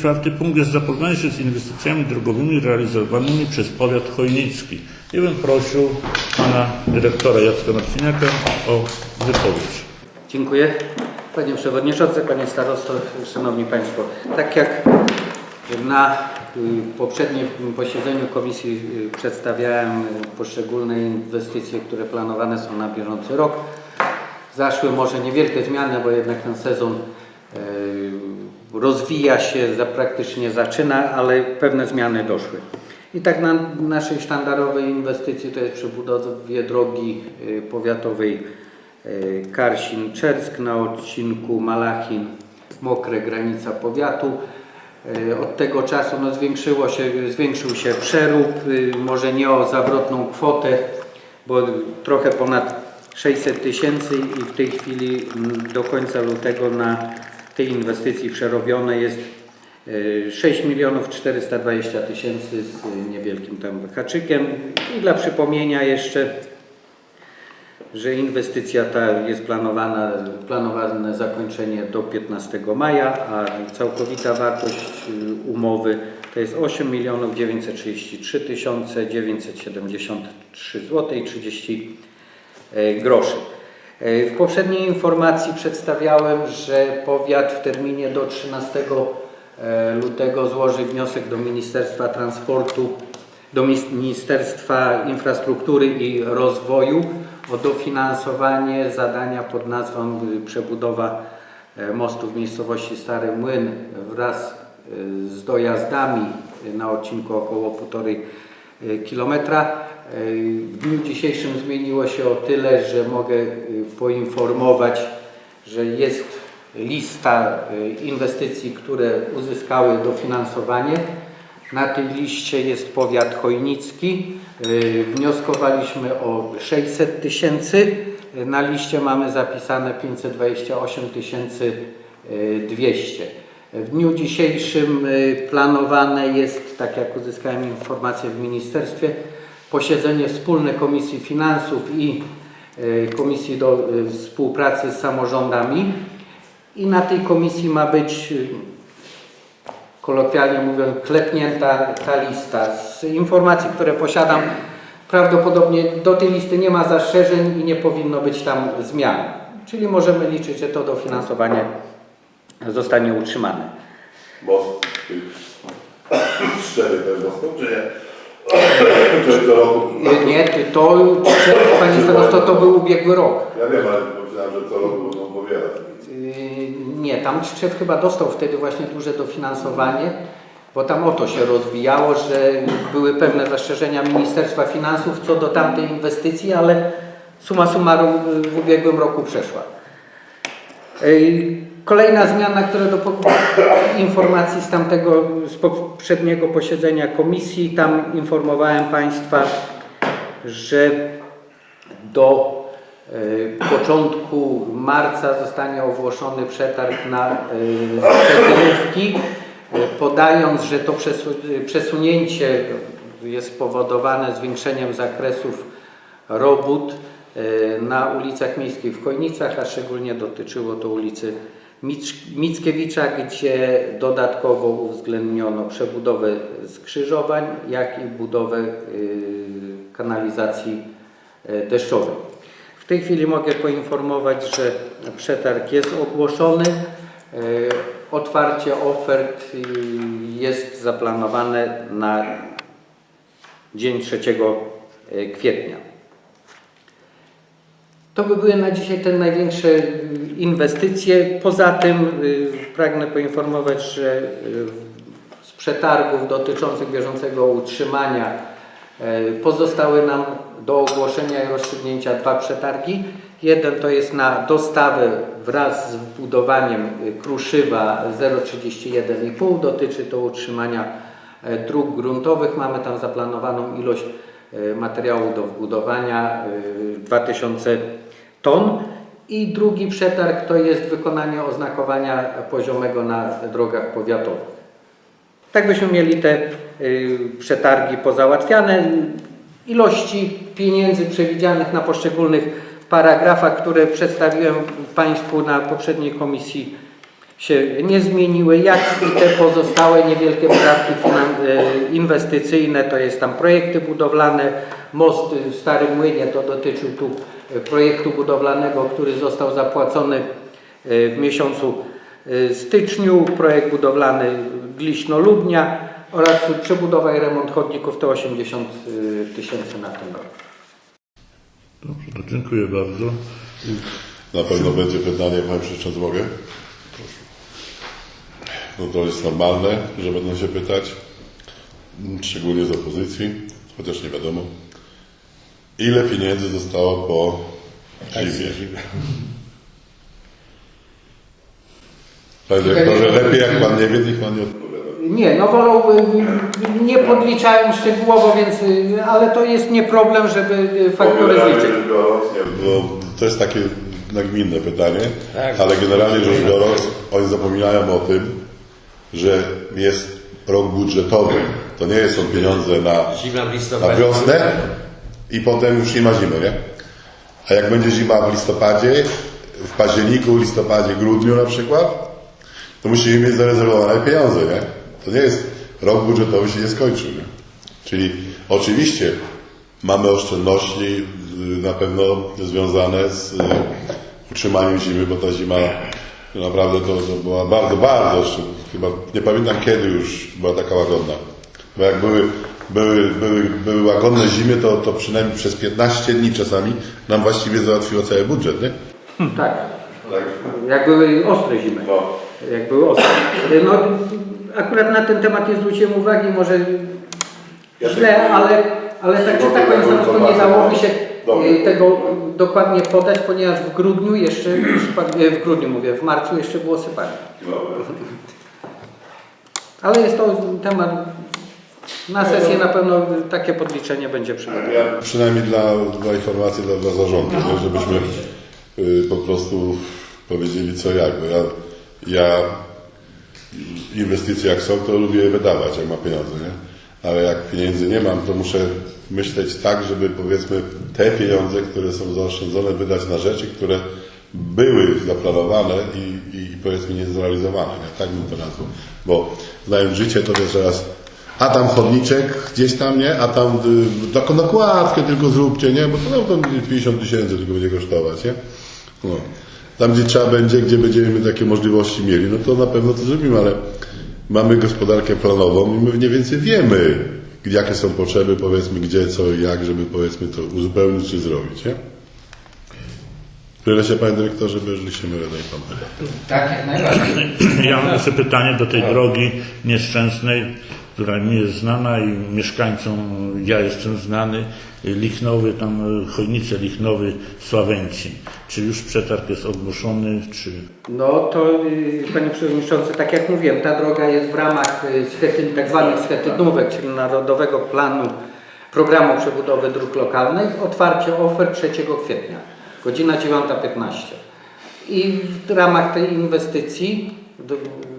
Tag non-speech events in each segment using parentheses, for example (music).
Czwarty punkt jest zapoznanie się z inwestycjami drogowymi realizowanymi przez powiat chojnicki. I bym prosił pana dyrektora Jacka Marciniaka o wypowiedź. Dziękuję. Panie Przewodniczący, Panie Starosto, Szanowni Państwo. Tak jak na y, poprzednim posiedzeniu Komisji y, przedstawiałem poszczególne inwestycje, które planowane są na bieżący rok. Zaszły może niewielkie zmiany, bo jednak ten sezon rozwija się, za praktycznie zaczyna, ale pewne zmiany doszły. I tak na naszej sztandarowej inwestycji to jest przebudowie drogi y, powiatowej y, Karsin-Czersk na odcinku Malachin-Mokre granica powiatu. Y, Od tego czasu no, zwiększyło się, zwiększył się przerób, może nie o zawrotną kwotę, bo trochę ponad 600 tysięcy i w tej chwili mm, do końca lutego na tej inwestycji przerobione jest y, 6 milionów 420 tysięcy z y, niewielkim tam haczykiem. I dla przypomnienia jeszcze, że inwestycja ta jest planowana, planowane zakończenie do 15 maja, a całkowita wartość y, umowy to jest 8 milionów 933 tysiące 973 zł i 30 e, groszy. E, W poprzedniej informacji przedstawiałem, że powiat w terminie do 13 e, lutego złoży wniosek do Ministerstwa Transportu, do Ministerstwa Infrastruktury i Rozwoju o dofinansowanie zadania pod nazwą y, przebudowa e, mostu w miejscowości Stary Młyn wraz z dojazdami na odcinku około 1,5 y, kilometra. Y, W dniu dzisiejszym zmieniło się o tyle, że mogę y, poinformować, że jest lista y, inwestycji, które uzyskały dofinansowanie. Na tej liście jest powiat chojnicki. Y, Wnioskowaliśmy o 600 tysięcy. Y, Na liście mamy zapisane 528 tysięcy y, 200. W dniu dzisiejszym y, planowane jest, tak jak uzyskałem informację w ministerstwie, posiedzenie wspólne Komisji Finansów i y, Komisji do y, Współpracy z Samorządami. I na tej komisji ma być kolokwialnie mówiąc, klepnięta ta lista. Z informacji, które posiadam, prawdopodobnie do tej listy nie ma zastrzeżeń i nie powinno być tam zmian. Czyli możemy liczyć, że to dofinansowanie zostanie utrzymane. Most tych cztery też dostał, czy nie? (coughs) Czy co roku? Nie, ty- to, Panie Starosto, to był ubiegły rok. Ja wiem, ale myślałem, że co roku będą pobierać. Yy, Nie, tam Tczew chyba dostał wtedy właśnie duże dofinansowanie, bo tam o to się rozwijało, że były pewne zastrzeżenia Ministerstwa Finansów co do tamtej inwestycji, ale suma summarum yy, w ubiegłym roku przeszła. Kolejna zmiana, która do informacji z tamtego, z poprzedniego posiedzenia komisji, tam informowałem Państwa, że do e, początku marca zostanie ogłoszony przetarg na e, przetargówki, e, podając, że to przesu- przesunięcie jest spowodowane zwiększeniem zakresów robót na ulicach miejskich w Chojnicach, a szczególnie dotyczyło to ulicy Mickiewicza, gdzie dodatkowo uwzględniono przebudowę skrzyżowań, jak i budowę y, kanalizacji y, deszczowej. W tej chwili mogę poinformować, że przetarg jest ogłoszony. Y, Otwarcie ofert jest zaplanowane na dzień 3 kwietnia. To by były na dzisiaj te największe inwestycje. Poza tym y, pragnę poinformować, że y, z przetargów dotyczących bieżącego utrzymania y, pozostały nam do ogłoszenia i rozstrzygnięcia dwa przetargi. Jeden to jest na dostawę wraz z budowaniem Kruszywa 031,5. Dotyczy to utrzymania e, dróg gruntowych. Mamy tam zaplanowaną ilość e, materiału do wbudowania e, 2000 ton. I drugi przetarg to jest wykonanie oznakowania poziomego na drogach powiatowych. Tak byśmy mieli te y, przetargi pozałatwiane. Ilości pieniędzy przewidzianych na poszczególnych paragrafach, które przedstawiłem Państwu na poprzedniej komisji się nie zmieniły, jak i te pozostałe niewielkie wydatki e, inwestycyjne, to jest tam projekty budowlane, most w Starym Młynie, to dotyczył tu projektu budowlanego, który został zapłacony e, w miesiącu e, styczniu, projekt budowlany Gliśno-Lubnia oraz przebudowa i remont chodników to 80 e, tysięcy na ten rok. Dobrze, to dziękuję bardzo. Na pewno będzie pytanie, Panie Przewodniczący, mogę? No to jest normalne, że będą się pytać, szczególnie z opozycji, chociaż nie wiadomo. Ile pieniędzy zostało po zimie? Panie dyrektorze, lepiej jak Pan nie wie, niech Pan nie odpowiada. Nie, no wolałbym, nie podliczałem szczegółowo, więc, ale to jest nie problem, żeby y, faktury Generalnie zliczyć. rzecz biorąc, nie, No, to jest takie nagminne pytanie, Tak. ale generalnie rzecz biorąc, oni zapominają o tym, że jest rok budżetowy. To nie są pieniądze na, Zima w na listopadzie. wiosnę i potem już nie ma zimy, nie? A jak będzie zima w listopadzie, w październiku, listopadzie, grudniu na przykład, to musimy mieć zarezerwowane pieniądze, nie? To nie jest, rok budżetowy się nie skończył, nie? Czyli oczywiście mamy oszczędności y, na pewno związane z y, utrzymaniem zimy, bo ta zima naprawdę to, to była bardzo, bardzo, chyba nie pamiętam kiedy już była taka łagodna. Bo jak były, były, były, były łagodne zimy, to, to przynajmniej przez 15 dni czasami nam właściwie załatwiło cały budżet, nie? Tak, jak były ostre zimy. No. Jak były ostre. No, akurat na ten temat nie zwróciłem uwagi, może źle, ale, ale tak czy tak Panie Starosto, nie dałoby się y, tego dokładnie podać, ponieważ w grudniu jeszcze, w grudniu mówię, w marcu jeszcze było sypanie. Ale jest to temat, na sesję na pewno takie podliczenie będzie przygotowane. Ja przynajmniej dla, dla informacji dla, dla zarządu, nie? żebyśmy y, po prostu powiedzieli co jak. Bo ja, ja inwestycje jak są, to lubię wydawać, jak ma pieniądze, nie? Ale jak pieniędzy nie mam, to muszę myśleć tak, żeby powiedzmy te pieniądze, które są zaoszczędzone, wydać na rzeczy, które były zaplanowane i, i powiedzmy nie zrealizowane. Nie? Tak bym to nazwał. Bo znając życie, to wiesz teraz a tam chodniczek gdzieś tam, nie? A tam y, taką nakładkę tylko zróbcie, nie? Bo to tam 50 tysięcy tylko będzie kosztować, nie? No. Tam, gdzie trzeba będzie, gdzie będziemy takie możliwości mieli, no to na pewno to zrobimy, ale mamy gospodarkę planową i my mniej więcej wiemy, jakie są potrzeby, powiedzmy, gdzie, co i jak, żeby powiedzmy to uzupełnić czy zrobić, nie? Się, panie dyrektorze, bo jeżeli się mylę, daj pan pyta. Tak, jak najbardziej. Ja mam jeszcze pytanie do tej drogi nieszczęsnej, która mi jest znana i mieszkańcom, ja jestem znany, Lichnowy, tam e, Chojnice Lichnowy, Sławęcin. Czy już przetarg jest ogłoszony, czy... No to y, Panie Przewodniczący, tak jak mówiłem, ta droga jest w ramach schetyn, tak zwanych schetynówek, czyli Narodowego Planu Programu Przebudowy Dróg Lokalnych. Otwarcie ofert 3 kwietnia, godzina 9.15. I w ramach tej inwestycji,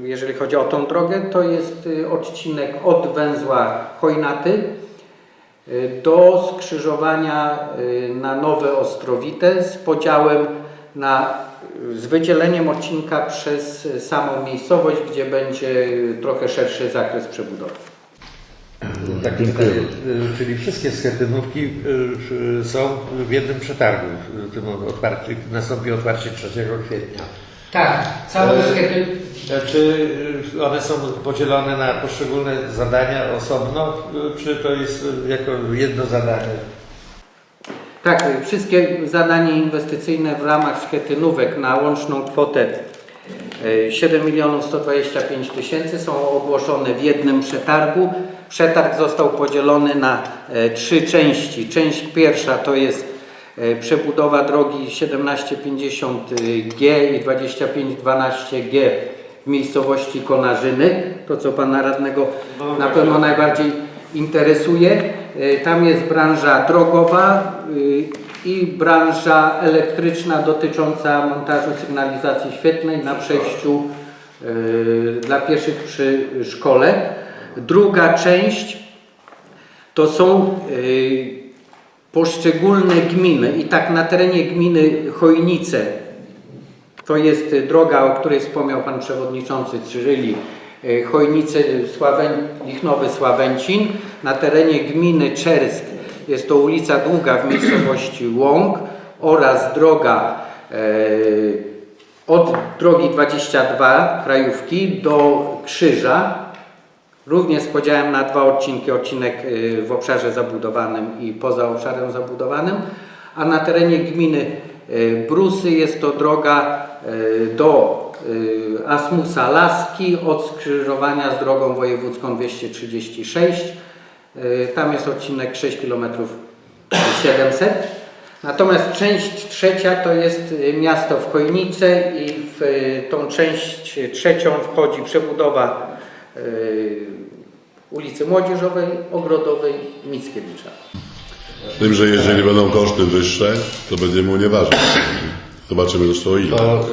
jeżeli chodzi o tą drogę, to jest y, odcinek od węzła Chojnaty y, do skrzyżowania y, na Nowe Ostrowite z podziałem na, z wydzieleniem odcinka przez samą miejscowość, gdzie będzie trochę szerszy zakres przebudowy. Tak, czyli wszystkie schetynówki są w jednym przetargu. y, Tym otwarcie, nastąpi otwarcie 3 kwietnia. Tak, cały E, schetyn, E, Czy y, one są podzielone na poszczególne zadania osobno, y, czy to jest y, jako jedno zadanie? Tak, wszystkie zadania inwestycyjne w ramach schetynówek na łączną kwotę y, 7 milionów 125 tysięcy są ogłoszone w jednym przetargu. Przetarg został podzielony na e, trzy części. Część pierwsza to jest e, przebudowa drogi 1750G i 2512G w miejscowości Konarzyny. To co Pana Radnego na pewno najbardziej interesuje. Y, Tam jest branża drogowa y, i branża elektryczna dotycząca montażu sygnalizacji świetlnej na przejściu y, dla pieszych przy szkole. Druga część to są poszczególne gminy i tak na terenie gminy Chojnice To jest y, droga, o której wspomniał Pan Przewodniczący, czyli y, Chojnice, y, Sławę, Lichnowy Sławęcin. Na terenie gminy Czersk jest to ulica Długa w miejscowości Łąk oraz droga y, od drogi 22 Krajówki do Krzyża, również z podziałem na dwa odcinki, odcinek y, w obszarze zabudowanym i poza obszarem zabudowanym, a na terenie gminy y, Brusy jest to droga do y, Asmusa Laski od skrzyżowania z drogą wojewódzką 236. Y, Tam jest odcinek 6 km 700. Natomiast część trzecia to jest miasto w Chojnice i w tą część trzecią wchodzi przebudowa ulicy Młodzieżowej, Ogrodowej, Mickiewicza. Tym, że jeżeli będą koszty wyższe, to będziemy unieważniać. Zobaczymy zresztą ile. To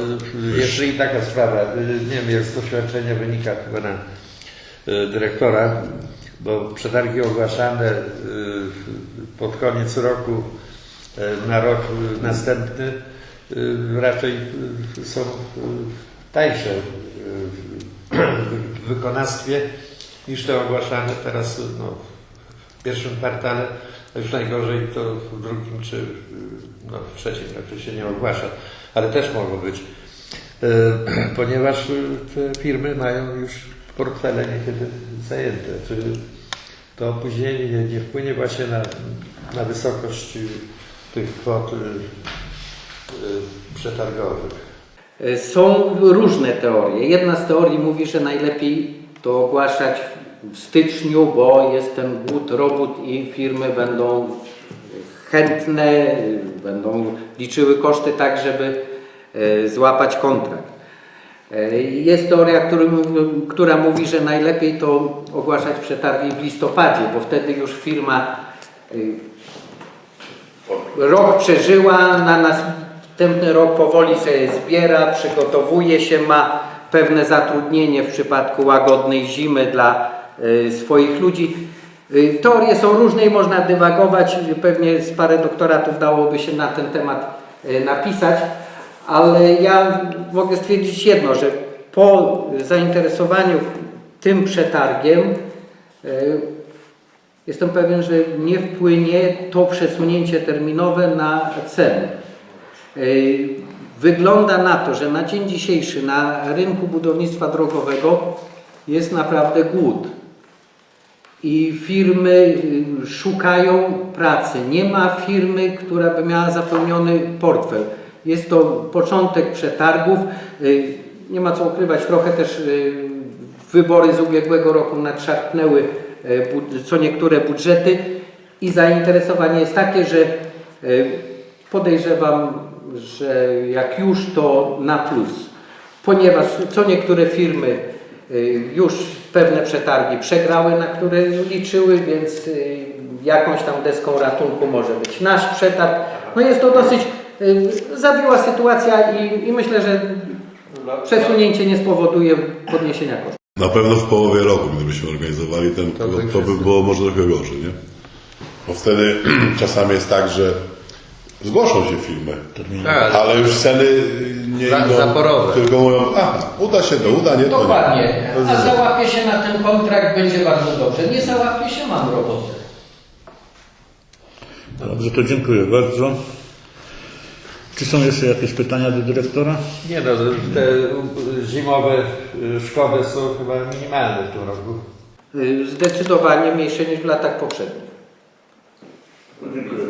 y, jeszcze i taka sprawa, y, nie wiem, jak z doświadczenia wynika chyba na y, dyrektora, bo przetargi ogłaszane pod koniec roku na rok następny raczej są tańsze w wykonawstwie niż te ogłaszane teraz no, w pierwszym kwartale, już najgorzej to w drugim czy y, no, w trzecim raczej się nie ogłasza, ale też mogą być, e, (clears throat) ponieważ y, te firmy mają już portfele niekiedy zajęte. To opóźnienie nie, nie wpłynie właśnie na, na wysokość y, tych kwot przetargowych? Y, Są różne teorie. Jedna z teorii mówi, że najlepiej to ogłaszać w styczniu, bo jest ten głód robót i firmy będą chętne, będą liczyły koszty tak, żeby y, złapać kontrakt. Y, Jest teoria, która mówi, że najlepiej to ogłaszać przetargi w listopadzie, bo wtedy już firma y, rok przeżyła, na następny rok powoli sobie zbiera, przygotowuje się, ma pewne zatrudnienie w przypadku łagodnej zimy dla swoich ludzi. Y, Teorie są różne i można dywagować, pewnie z parę doktoratów dałoby się na ten temat y, napisać, ale ja mogę stwierdzić jedno, że po zainteresowaniu tym przetargiem y, Jestem pewien, że nie wpłynie to przesunięcie terminowe na ceny. Wygląda na to, że na dzień dzisiejszy na rynku budownictwa drogowego jest naprawdę głód. I firmy yy, szukają pracy. Nie ma firmy, która by miała zapełniony portfel. Jest to początek przetargów. Yy, Nie ma co ukrywać, trochę też yy, wybory z ubiegłego roku nadszarpnęły co niektóre budżety i zainteresowanie jest takie, że podejrzewam, że jak już to na plus, ponieważ co niektóre firmy już pewne przetargi przegrały, na które liczyły, więc e, jakąś tam deską ratunku może być nasz przetarg. No jest to dosyć e, zawiła sytuacja i, i myślę, że przesunięcie nie spowoduje podniesienia kosztów. Na pewno w połowie roku, gdybyśmy organizowali ten, to, to by było może trochę gorzej, nie? Bo wtedy (clears throat) czasami jest tak, że zgłoszą się firmy, Tak, ale już ceny nie Za- idą, zaporowe. tylko mówią, aha, uda się to, uda, nie, to nie. Dokładnie. To A jest- załapie się na ten kontrakt, będzie bardzo dobrze. Nie załapie się, mam robotę. Dobrze, to dziękuję bardzo. Czy są jeszcze jakieś pytania do dyrektora? Nie no, te zimowe y, szkody są chyba minimalne w tym roku. Y, Zdecydowanie mniejsze niż w latach poprzednich. Dziękuję bardzo dyrektorowi.